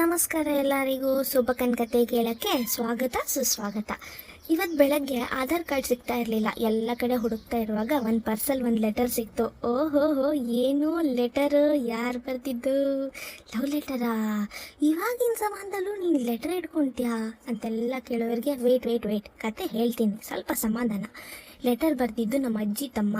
ನಮಸ್ಕಾರ ಎಲ್ಲರಿಗೂ ಶುಭಕನ್ ಕತೆ ಕೇಳಕ್ಕೆ ಸ್ವಾಗತ, ಸುಸ್ವಾಗತ. ಇವತ್ತು ಬೆಳಗ್ಗೆ ಆಧಾರ್ ಕಾರ್ಡ್ ಸಿಗ್ತಾ ಇರಲಿಲ್ಲ. ಎಲ್ಲ ಕಡೆ ಹುಡುಕ್ತಾ ಇರುವಾಗ ಒಂದು ಪರ್ಸಲ್ ಒಂದು ಲೆಟರ್ ಸಿಕ್ತು. ಓಹೋ ಹೋ ಏನು ಲೆಟರ್ ಯಾರು ಬರ್ತಿದ್ದು ಲವ್ ಲೆಟರಾ ಇವಾಗಿನ ಸಮಾನದಲ್ಲೂ ನೀನು ಲೆಟರ್ ಇಟ್ಕೊಂತೀಯಾ? ಅಂತೆಲ್ಲ ಕೇಳೋರಿಗೆ ವೆಯ್ಟ್ ವೆಯ್ಟ್ ವೆಯ್ಟ್ ಕತೆ ಹೇಳ್ತೀನಿ. ಸ್ವಲ್ಪ ಸಮಾಧಾನ. ಲೆಟರ್ ಬರೆದಿದ್ದು ನಮ್ಮ ಅಜ್ಜಿ ತಮ್ಮ.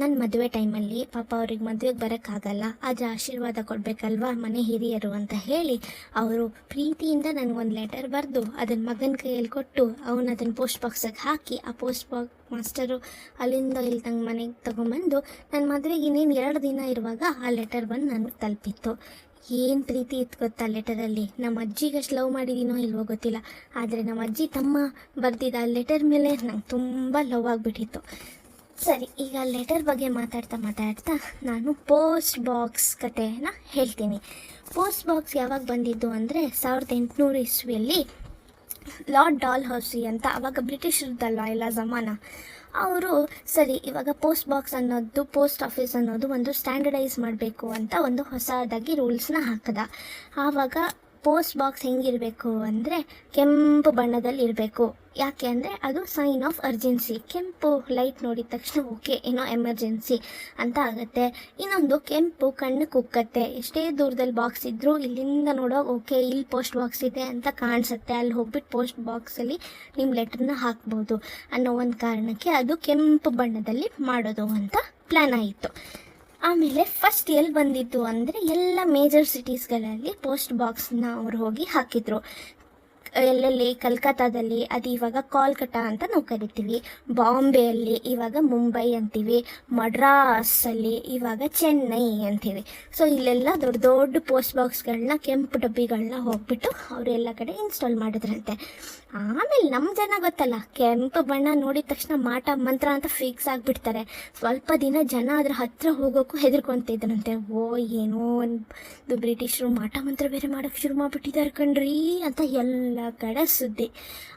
ನನ್ನ ಮದುವೆ ಟೈಮಲ್ಲಿ ಪಾಪ ಅವ್ರಿಗೆ ಮದುವೆಗೆ ಬರೋಕ್ಕಾಗಲ್ಲ ಆದರೆ ಆಶೀರ್ವಾದ ಕೊಡಬೇಕಲ್ವಾ ಮನೆ ಹಿರಿಯರು ಅಂತ ಹೇಳಿ ಅವರು ಪ್ರೀತಿಯಿಂದ ನನಗೊಂದು ಲೆಟರ್ ಬರೆದು ಅದನ್ನ ಮಗನ ಕೈಯಲ್ಲಿ ಕೊಟ್ಟು ಅವನು ಅದನ್ನು ಪೋಸ್ಟ್ ಬಾಕ್ಸಿಗೆ ಹಾಕಿ ಆ ಪೋಸ್ಟ್ ಬಾಕ್ಸ್ ಮಾಸ್ಟರು ಅಲ್ಲಿಂದ ಇಲ್ಲಿ ತಂಗ ಮನೆಗೆ ತೊಗೊಂಬಂದು ನನ್ನ ಮದುವೆಗೆ ಇನ್ನೇನು ಎರಡು ದಿನ ಇರುವಾಗ ಆ ಲೆಟರ್ ಬಂದು ನನಗೆ ತಲುಪಿತ್ತು. ಏನು ಪ್ರೀತಿ ಇತ್ತು ಗೊತ್ತಾ ಲೆಟರಲ್ಲಿ ನಮ್ಮ ಅಜ್ಜಿಗೆ ಅಷ್ಟು ಲವ್ ಮಾಡಿದ್ದೀನೋ ಇಲ್ವೋ ಗೊತ್ತಿಲ್ಲ, ಆದರೆ ನಮ್ಮ ಅಜ್ಜಿ ತಮ್ಮ ಬರೆದಿದ್ದ ಆ ಲೆಟರ್ ಮೇಲೆ ನಂಗೆ ತುಂಬ ಲವ್ ಆಗಿಬಿಟ್ಟಿತ್ತು. ಸರಿ, ಈಗ ಲೆಟರ್ ಬಗ್ಗೆ ಮಾತಾಡ್ತಾ ಮಾತಾಡ್ತಾ ನಾನು ಪೋಸ್ಟ್ ಬಾಕ್ಸ್ ಕಥೆಯನ್ನು ಹೇಳ್ತೀನಿ. ಪೋಸ್ಟ್ ಬಾಕ್ಸ್ ಯಾವಾಗ ಬಂದಿದ್ದು ಅಂದರೆ ಸಾವಿರದ ಎಂಟುನೂರು ಇಸ್ವಿಯಲ್ಲಿ ಲಾರ್ಡ್ ಡಾಲ್ ಹೌಸಿ ಅಂತ ಅವಾಗ ಬ್ರಿಟಿಷರದ್ದಲ್ಲ ಎಲ್ಲ ಜಮಾನ? ಅವರು, ಸರಿ, ಇವಾಗ ಪೋಸ್ಟ್ ಬಾಕ್ಸ್ ಅನ್ನೋದು ಪೋಸ್ಟ್ ಆಫೀಸ್ ಅನ್ನೋದು ಒಂದು ಸ್ಟ್ಯಾಂಡರ್ಡೈಸ್ ಮಾಡಬೇಕು ಅಂತ ಒಂದು ಹೊಸದಾಗಿ ರೂಲ್ಸ್ನ ಹಾಕಿದ. ಆವಾಗ ಪೋಸ್ಟ್ ಬಾಕ್ಸ್ ಹೆಂಗಿರಬೇಕು ಅಂದರೆ ಕೆಂಪು ಬಣ್ಣದಲ್ಲಿ ಇರಬೇಕು. ಯಾಕೆ ಅಂದರೆ ಅದು ಸೈನ್ ಆಫ್ ಅರ್ಜೆನ್ಸಿ ಕೆಂಪು ಲೈಟ್ ನೋಡಿದ ತಕ್ಷಣ ಓಕೆ ಏನೋ ಎಮರ್ಜೆನ್ಸಿ ಅಂತ ಆಗುತ್ತೆ. ಇನ್ನೊಂದು ಕೆಂಪು ಕಣ್ಣು ಕುಕ್ಕತ್ತೆ. ಎಷ್ಟೇ ದೂರದಲ್ಲಿ ಬಾಕ್ಸ್ ಇದ್ದರೂ ಇಲ್ಲಿಂದ ನೋಡೋ ಓಕೆ ಇಲ್ಲಿ ಪೋಸ್ಟ್ ಬಾಕ್ಸ್ ಇದೆ ಅಂತ ಕಾಣಿಸುತ್ತೆ. ಅಲ್ಲಿ ಹೋಗ್ಬಿಟ್ಟು ಪೋಸ್ಟ್ ಬಾಕ್ಸಲ್ಲಿ ನಿಮ್ಮ ಲೆಟ್ರನ್ನ ಹಾಕ್ಬೋದು ಅನ್ನೋ ಒಂದು ಕಾರಣಕ್ಕೆ ಅದು ಕೆಂಪು ಬಣ್ಣದಲ್ಲಿ ಮಾಡೋದು ಅಂತ ಪ್ಲ್ಯಾನ್ ಆಯಿತು. ಆಮೇಲೆ ಫಸ್ಟ್ ಎಲ್ಲಿ ಬಂದಿತ್ತು ಅಂದರೆ ಎಲ್ಲ ಮೇಜರ್ ಸಿಟೀಸ್ಗಳಲ್ಲಿ ಪೋಸ್ಟ್ ಬಾಕ್ಸ್ನ ಅವ್ರು ಹೋಗಿ ಹಾಕಿದ್ರು. ಎಲ್ಲೆಲ್ಲಿ ಕಲ್ಕತ್ತಾದಲ್ಲಿ ಅದು ಇವಾಗ ಕೋಲ್ಕತ್ತಾ ಅಂತ ನಾವು ಕರಿತೀವಿ. ಬಾಂಬೆಯಲ್ಲಿ ಇವಾಗ ಮುಂಬೈ ಅಂತೀವಿ. ಮಡ್ರಾಸಲ್ಲಿ ಇವಾಗ ಚೆನ್ನೈ ಅಂತೀವಿ. ಸೊ ಇಲ್ಲೆಲ್ಲ ದೊಡ್ಡ ದೊಡ್ಡ ಪೋಸ್ಟ್ ಬಾಕ್ಸ್ಗಳನ್ನ ಕೆಂಪು ಡಬ್ಬಿಗಳನ್ನ ಹೋಗ್ಬಿಟ್ಟು ಅವರೆಲ್ಲ ಕಡೆ ಇನ್ಸ್ಟಾಲ್ ಮಾಡಿದ್ರಂತೆ. ಆಮೇಲೆ ನಮ್ಮ ಜನ ಗೊತ್ತಲ್ಲ, ಕೆಂಪು ಬಣ್ಣ ನೋಡಿದ ತಕ್ಷಣ ಮಾಟ ಮಂತ್ರ ಅಂತ ಫಿಕ್ಸ್ ಆಗಿಬಿಡ್ತಾರೆ. ಸ್ವಲ್ಪ ದಿನ ಜನ ಅದ್ರ ಹತ್ರ ಹೋಗೋಕ್ಕೂ ಹೆದರ್ಕೊಂತಿದ್ರಂತೆ ಓ, ಏನೋ ಒಂದು ಬ್ರಿಟಿಷರು ಮಾಟ ಮಂತ್ರ ಬೇರೆ ಮಾಡೋಕ್ಕೆ ಶುರು ಮಾಡಿಬಿಟ್ಟಿದ್ದಾರೆ ಕಣ್ರಿ ಅಂತ ಎಲ್ಲ ಕಡೆ ಸುದ್ದಿ.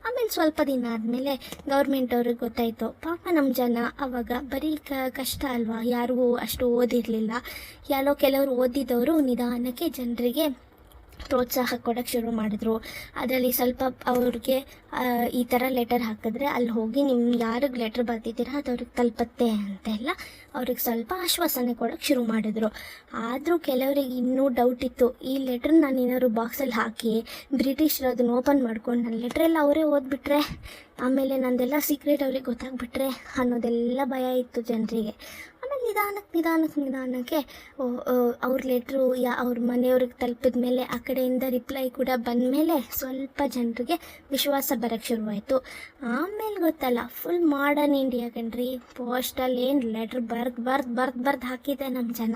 ಆಮೇಲೆ ಸ್ವಲ್ಪ ದಿನ ಆದಮೇಲೆ ಗೌರ್ಮೆಂಟ್ ಅವ್ರಿಗೆ ಗೊತ್ತಾಯಿತು. ಪಾಪ ನಮ್ಮ ಜನ ಅವಾಗ ಬರೀ ಕಷ್ಟ ಅಲ್ವಾ? ಯಾರಿಗೂ ಅಷ್ಟು ಓದಿರಲಿಲ್ಲ. ಯಾರೋ ಕೆಲವರು ಓದಿದವರು ನಿಧಾನಕ್ಕೆ ಜನರಿಗೆ ಪ್ರೋತ್ಸಾಹ ಕೊಡೋಕ್ಕೆ ಶುರು ಮಾಡಿದ್ರು. ಅದರಲ್ಲಿ ಸ್ವಲ್ಪ ಅವ್ರಿಗೆ ಈ ಥರ ಲೆಟರ್ ಹಾಕಿದ್ರೆ ಅಲ್ಲಿ ಹೋಗಿ ನಿಮ್ಮ ಯಾರಿಗೆ ಲೆಟರ್ ಬರ್ತಿದ್ದೀರಾ ಅದು ಅವ್ರಿಗೆ ತಲುಪತ್ತೆ ಅಂತೆಲ್ಲ ಅವ್ರಿಗೆ ಸ್ವಲ್ಪ ಆಶ್ವಾಸನೆ ಕೊಡೋಕ್ಕೆ ಶುರು ಮಾಡಿದ್ರು. ಆದರೂ ಕೆಲವರಿಗೆ ಇನ್ನೂ ಡೌಟ್ ಇತ್ತು. ಈ ಲೆಟ್ರ್ ನಾನು ಏನಾದ್ರು ಬಾಕ್ಸಲ್ಲಿ ಹಾಕಿ ಬ್ರಿಟಿಷರು ಅದನ್ನ ಓಪನ್ ಮಾಡ್ಕೊಂಡು ನನ್ನ ಲೆಟ್ರೆಲ್ಲ ಅವರೇ ಓದ್ಬಿಟ್ರೆ, ಆಮೇಲೆ ನಂದೆಲ್ಲ ಸೀಕ್ರೆಟ್ ಅವ್ರಿಗೆ ಗೊತ್ತಾಗ್ಬಿಟ್ರೆ ಅನ್ನೋದೆಲ್ಲ ಭಯ ಇತ್ತು ಜನರಿಗೆ. ನಿಧಾನಕ್ಕೆ ನಿಧಾನಕ್ಕೆ ನಿಧಾನಕ್ಕೆ ಅವ್ರ ಲೆಟ್ರು ಯಾ, ಅವ್ರ ಮನೆಯವ್ರಿಗೆ ತಲುಪಿದ ಮೇಲೆ, ಆ ಕಡೆಯಿಂದ ರಿಪ್ಲೈ ಕೂಡ ಬಂದ ಮೇಲೆ ಸ್ವಲ್ಪ ಜನರಿಗೆ ವಿಶ್ವಾಸ ಬರೋಕ್ಕೆ ಶುರುವಾಯಿತು. ಆಮೇಲೆ ಗೊತ್ತಲ್ಲ ಫುಲ್ ಮಾಡರ್ನ್ ಇಂಡಿಯಾ ಕಣ್ರಿ. ಪೋಸ್ಟಲ್ಲಿ ಏನು ಲೆಟ್ರ್ ಬರ್ದು ಬರ್ದು ಬರ್ದು ಬರ್ದು ಹಾಕಿದೆ ನಮ್ಮ ಜನ.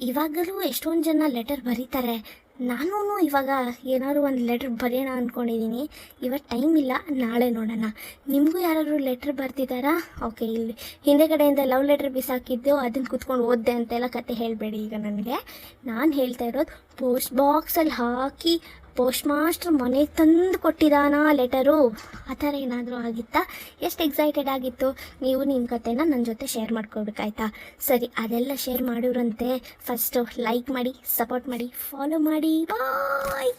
ಇವಾಗಲೂ ಎಷ್ಟೊಂದು ಜನ ಲೆಟರ್ ಬರೀತಾರೆ. ನಾನು ಇವಾಗ ಏನಾದ್ರು ಒಂದು ಲೆಟ್ರ್ ಬರೆಯೋಣ ಅಂದ್ಕೊಂಡಿದ್ದೀನಿ ಇವತ್ತು ಟೈಮ್ ಇಲ್ಲ, ನಾಳೆ ನೋಡೋಣ. ನಿಮಗೂ ಯಾರಾದ್ರು ಲೆಟ್ರ್ ಬರ್ತಿದ್ದಾರಾ ಓಕೆ ಇಲ್ಲಿ ಹಿಂದೆ ಕಡೆಯಿಂದ ಲವ್ ಲೆಟ್ರ್ ಬಿಸಾಕಿದ್ದು ಅದನ್ನು ಕುತ್ಕೊಂಡು ಓದ್ದೆ ಅಂತೆಲ್ಲ ಕತೆ ಹೇಳಬೇಡಿ ಈಗ ನನಗೆ. ನಾನು ಹೇಳ್ತಾ ಇರೋದು ಪೋಸ್ಟ್ ಬಾಕ್ಸಲ್ಲಿ ಹಾಕಿ ಪೋಸ್ಟ್ ಮಾಸ್ಟರ್ ಮನೆಗೆ ತಂದು ಕೊಟ್ಟಿದ್ದಾನಾ ಲೆಟರು? ಆ ಥರ ಏನಾದರೂ ಆಗಿತ್ತಾ? ಎಷ್ಟು ಎಕ್ಸೈಟೆಡ್ ಆಗಿತ್ತು? ನೀವು ನಿಮ್ಮ ಕತೆನ ನನ್ನ ಜೊತೆ ಶೇರ್ ಮಾಡ್ಕೋಬೇಕಾಯ್ತಾ ಸರಿ, ಅದೆಲ್ಲ ಶೇರ್ ಮಾಡೋರಂತೆ ಫಸ್ಟು ಲೈಕ್ ಮಾಡಿ ಸಪೋರ್ಟ್ ಮಾಡಿ ಫಾಲೋ ಮಾಡಿ. ಬಾಯ್